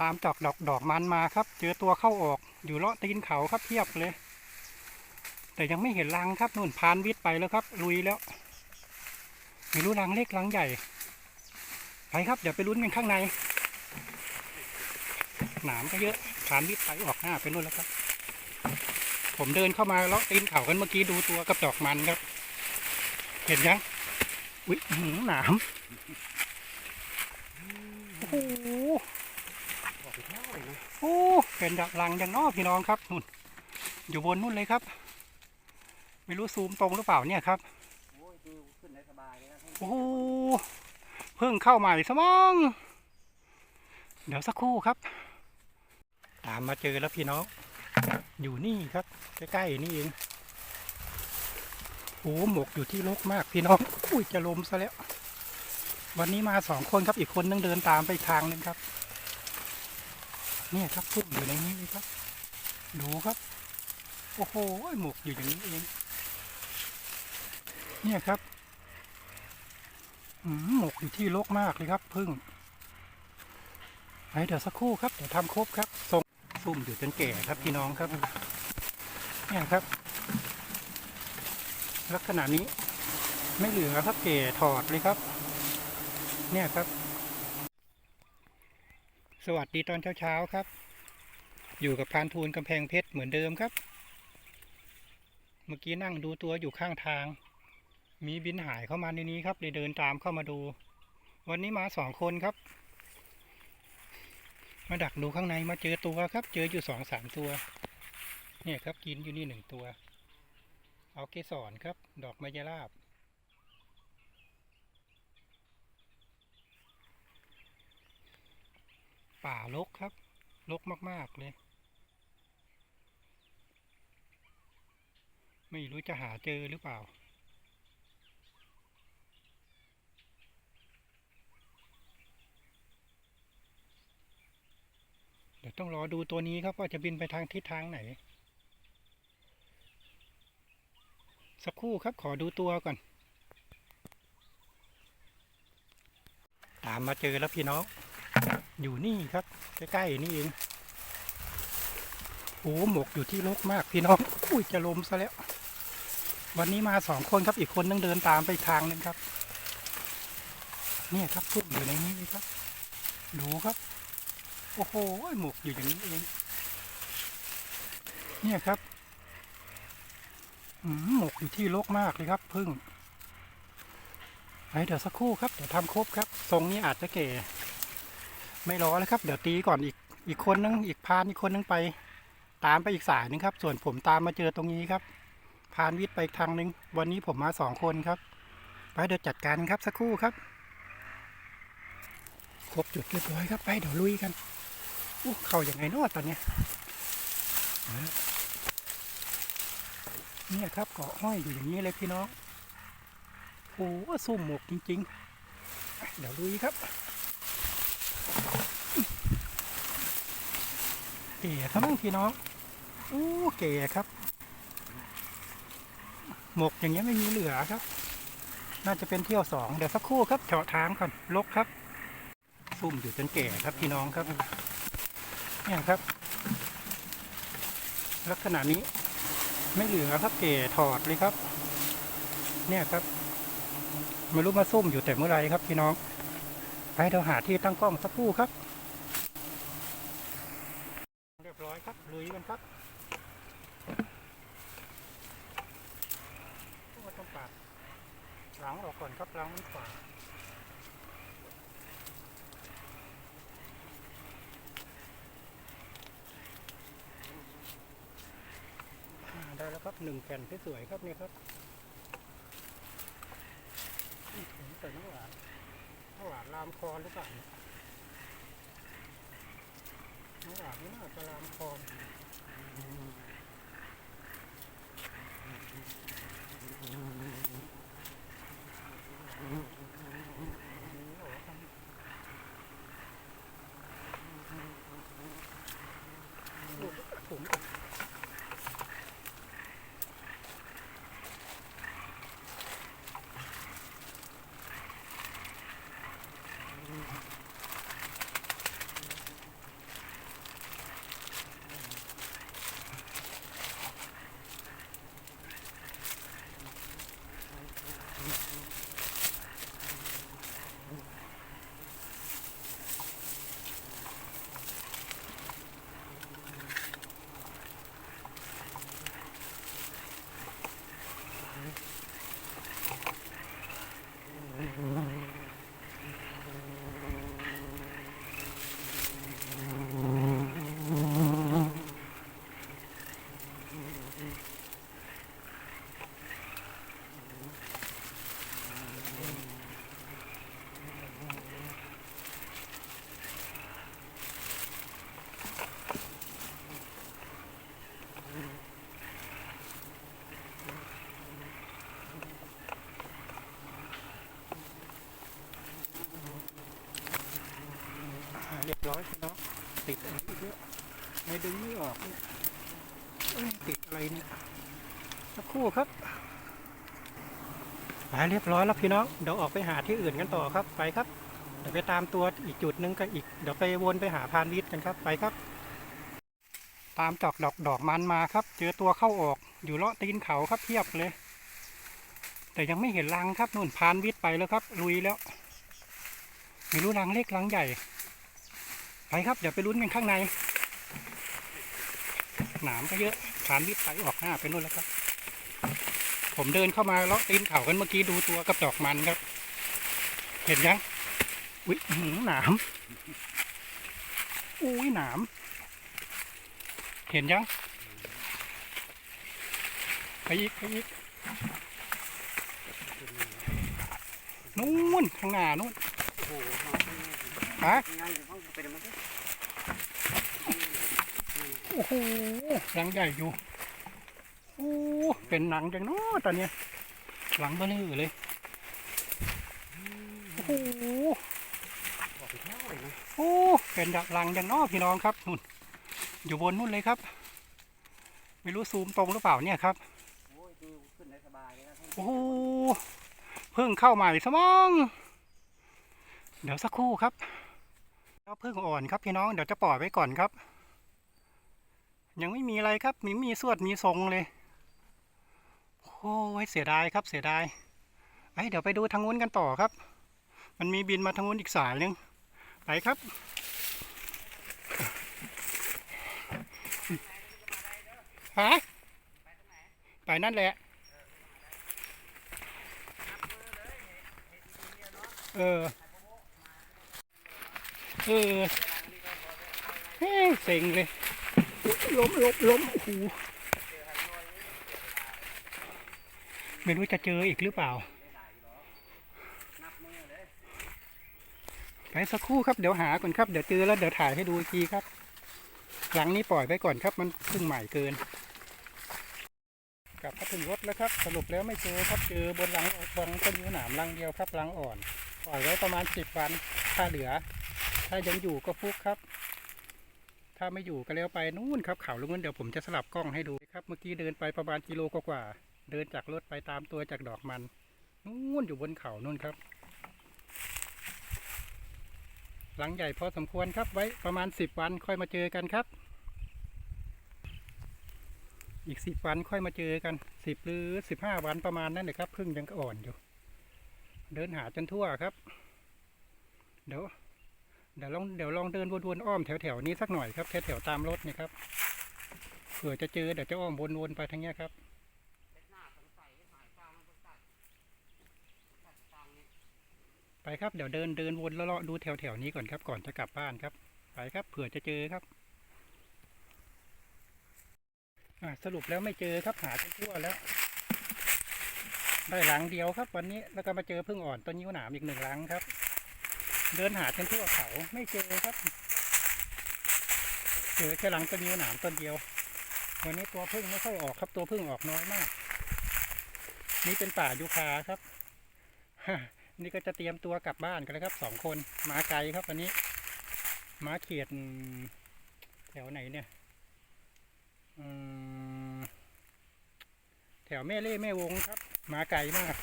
ตามจอกดอกดอกมันมาครับ เจอตัวเข้าออกอยู่เลาะตีนเขาครับเทียบเลย แต่ยังไม่เห็นรังครับนู่นพานวิทย์ไปแล้วครับ ลุยแล้วไม่รู้รังเล็กรังใหญ่ ไปครับ เดี๋ยวไปลุ้นกันข้างใน หนามก็เยอะพานวิทย์ไปออกหน้าไปนู่นแล้วครับ ผมเดินเข้ามาเลาะตีนเขากันเมื่อกี้ดูตัวกับดอกมันครับ เห็นยังอุ๊ยอื้อหือหนามโอ้โห โอ้เป็นดักลังยังนอพี่น้องครับนู่นอยู่บนนู่นเลยครับ ไม่รู้ซูมตรงหรือเปล่าเนี่ยครับโอ้เลยนะโหเพิ่งเข้าใหม่สมอง เดี๋ยวสักครู่ครับ ตามมาเจอแล้วพี่น้อง อยู่นี่ครับ ใกล้ๆนี่เองโอ้หมกอยู่ที่รกมากพี่น้องอุ้ยจะลมซะแล้ว วันนี้มาสองคนครับอีกคนนึงเดินตามไปทางนึงครับ เนี่ยครับพุ่มอยู่ในนี้เลยครับ ดูครับ โอ้โหหมกอยู่อย่างนี้เอง เนี่ยครับหมกอยู่ที่รกมากเลยครับพึ่งไปเดี๋ยวสักครู่ครับ เดี๋ยวทำครบครับทรงซุ่มอยู่จนแก่ครับพี่น้องครับ เนี่ยครับ ลักษณะนี้ไม่เหลือครับเก่ถอดเลยครับ เนี่ยครับ สวัสดีตอนเช้าๆครับ อยู่กับพานทูลกำแพงเพชรเหมือนเดิมครับ เมื่อกี้นั่งดูตัวอยู่ข้างทาง มีบินหายเข้ามาในนี้ครับเลยเดินตามเข้ามาดู วันนี้มาสองคนครับ มาดักดูข้างในมาเจอตัวครับ เจออยู่สองสามตัว เนี่ยครับกินอยู่นี่หนึ่งตัว เอาเกสรครับ ดอกมะยราบ ป่ารกครับรกมาก ๆ เลย ไม่รู้จะหาเจอหรือเปล่า เดี๋ยวต้องรอดูตัวนี้ครับว่าจะบินไปทางทิศทางไหน สักครู่ครับขอดูตัวก่อน ตามมาเจอแล้วพี่น้อง อยู่นี่ครับ ใกล้ๆนี่เองโอ้หมกอยู่ที่รกมากพี่น้องอุ้ยจะลมซะแล้ว วันนี้มาสองคนครับอีกคนนึงเดินตามไปทางนึงครับ เนี่ยครับพุ่มอยู่ในนี้เลยครับ ดูครับ โอ้โหหมกอยู่อย่างนี้เอง เนี่ยครับหมกอยู่ที่รกมากเลยครับพึ่งไปเดี๋ยวสักครู่ครับเดี๋ยวทำครบครับทรงนี้อาจจะเก๋ ไม่รอแล้วครับ เดี๋ยวตีก่อนอีกอีกคนนึงอีกพานอีกคนนึงไป ตามไปอีกสายนึงครับ ส่วนผมตามมาเจอตรงนี้ครับ พานวิทย์ไปทางนึง วันนี้ผมมาสองคนครับ ไปเดี๋ยวจัดการครับสักครู่ครับ ครบจุดเรียบร้อยครับ ไปเดี๋ยวลุยกันอู้เข้าอย่างไงนอตอนเนี้ยเนี่ยครับเกาะห้อยอยู่อย่างนี้เลยพี่น้องโอ้โหซุ่มหมกจริง ๆ เดี๋ยวลุยครับ เก๋ครับมั่งพี่น้องโอ้เก๋ครับ หมกอย่างเงี้ยไม่มีเหลือครับ น่าจะเป็นเที่ยวสองเดี๋ยวสักครู่ครับเจาะทางก่อนลกครับซุ่มอยู่จนแก่ครับพี่น้องครับเนี่ยครับ ลักษณะนี้ไม่เหลือครับเก๋ถอดเลยครับ เนี่ยครับไม่รู้มาซุ่มอยู่แต่เมื่อไหรครับพี่น้องไปเดี๋ยวหาที่ตั้งกล้องสักครู่ครับ เรียบร้อยครับ ลุยกันครับโอ้ต้องปาดหลังออกก่อนครับหลังมันขวาอ่าได้แล้วครับหนึ่งแผ่นที่สวยครับนี่ครับนี่ถุงใส่น้ำหวานน้ำหวานลามคอหรือเปล่า นี่ยน้านไม่น่าจะลามคอลูกถุง น อยพี่น้องติดอะไรเยอะไม่ดึงไม่ออกเนี่ยติดอะไรเนี่ยสักครู่ครับไปเรียบร้อยแล้วพี่น้อง เดี๋ยวออกไปหาที่อื่นกันต่อครับ ไปครับ เดี๋ยวไปตามตัวอีกจุดหนึงก็อีก เดี๋ยวไปวนไปหาพานวิทย์กันครับ ไปครับ ตามจอกดอกดอกมันมาครับ เจอตัวเข้าออก อยู่เลาะตีนเขาครับเทียบเลย แต่ยังไม่เห็นรังครับนู่นพานวิทย์ไปแล้วครับ ลุยแล้ว ไม่รู้รังเล็กรังใหญ่ ไปครับ เดี๋ยวไปลุ้นกันข้างใน หนามก็เยอะพานวิทย์ไปออกหน้าไปนู่นแล้วครับ ผมเดินเข้ามาเลาะตีนเขากันเมื่อกี้ดูตัวกับดอกมันครับ เห็นยัง อุ้ยอื้อหือหนาม อุ้ยหนาม เห็นยังไปอีกไปอีกนู่นข้างหน้านู่นโอ้โหฮะ งานจะต้องเป็นมัน โอ้โหรังใหญ่อยู่โอ้เป็นหนังจังเนาะตอนเนี้ยหลังเบลอเลยโอ้โหบอเลยนะโอ้เป็นดักหลังจังเนาะพี่น้องครับนู่นอยู่บนนู่นเลยครับ ไม่รู้ซูมตรงหรือเปล่าเนี่ยครับโอ้ยดูขึ้นได้สบายเลยนะท่านโอ้โหเพิ่งเข้าใหม่สมอง เดี๋ยวสักครู่ครับแล้วเพิ่งอ่อนครับพี่น้องเดี๋ยวจะปล่อยไว้ก่อนครับ ยังไม่มีอะไรครับมีมีสวดมีทรงเลยโอ้ยเสียดายครับเสียดายไอ้เดี๋ยวไปดูทางนู้นกันต่อครับ มันมีบินมาทางนู้นอีกสายหนึงไปครับ ฮะ ไปนั่นแหละ เออ เออเฮ้ยเซ็งเลย ล้มล้มล้มโอ้โหไม่รู้จะเจออีกหรือเปล่า ไปสักครู่ครับเดี๋ยวหาก่อนครับ เดี๋ยวเจอแล้วเดี๋ยวถ่ายให้ดูอีกทีครับ หลังนี้ปล่อยไปก่อนครับ มันเพิ่งใหม่เกิน กลับมาถึงรถแล้วครับ สรุปแล้วไม่เจอครับเจอบนหลังบนต้นยูหนามรังเดียวครับรังอ่อน ปล่อยไว้ประมาณสิบวัน ถ้าเหลือ ถ้ายังอยู่ก็ฟุกครับ ถ้าไม่อยู่ก็แล้วไปนู่นครับเขาลุงนั้นเดี๋ยวผมจะสลับกล้องให้ดูครับเมื่อกี้เดินไปประมาณกิโลกว่าๆเดินจากรถไปตามตัวจากดอกมันนู่นอยู่บนเขานู่นครับ หลังใหญ่พอสมควรครับไว้ประมาณสิบวันค่อยมาเจอกันครับ อีกสิบวันค่อยมาเจอกันสิบหรือสิบห้าวันประมาณนั้นเลยครับพึ่งยังอ่อนอยู่ เดินหาจนทั่วครับ เดี๋ยว เดี๋ยวลองเดี๋ยวลองเดินวนๆอ้อมแถวๆนี้สักหน่อยครับแถวๆตามรถนี่ครับเผื่อจะเจอเดี๋ยวจะอ้อมวนๆไปทางเนี้ยครับไปครับเดี๋ยวเดินเดินวนเลาะๆดูแถวๆนี้ก่อนครับ ก่อนจะกลับบ้านครับ ไปครับ เผื่อจะเจอครับสรุปแล้วไม่เจอครับหาจนทั่วแล้ว ได้หลังเดียวครับ วันนี้แล้วก็มาเจอพึ่งอ่อนต้นยิ้วหนามอีกหนึ่งหลังครับ เดินหาจนทั่วเขาไม่เจอครับ เจอแค่หลังต้นยิ้วหนามต้นเดียว วันนี้ตัวพึ่งไม่ค่อยออกครับ ตัวพึ่งออกน้อยมาก นี่เป็นป่ายูคาครับนี่ก็จะเตรียมตัวกลับบ้านกันแล้วครับสองคนมาไกลครับวันนี้มาเขียดแถวไหนเนี่ยแถวแม่เล่แม่วงครับ มาไกลมาก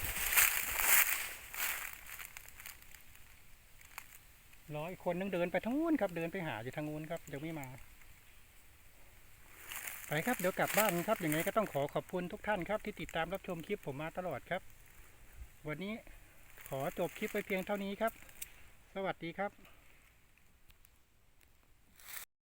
ร้อยคนนึงเดินไปทางนู้นครับ เดินไปหาอยู่ทางนู้นครับเดี๋ยวไม่มา ไปครับเดี๋ยวกลับบ้านครับยังไงก็ต้องขอขอบคุณทุกท่านครับที่ติดตามรับชมคลิปผมมาตลอดครับ วันนี้ขอจบคลิปไปเพียงเท่านี้ครับ สวัสดีครับ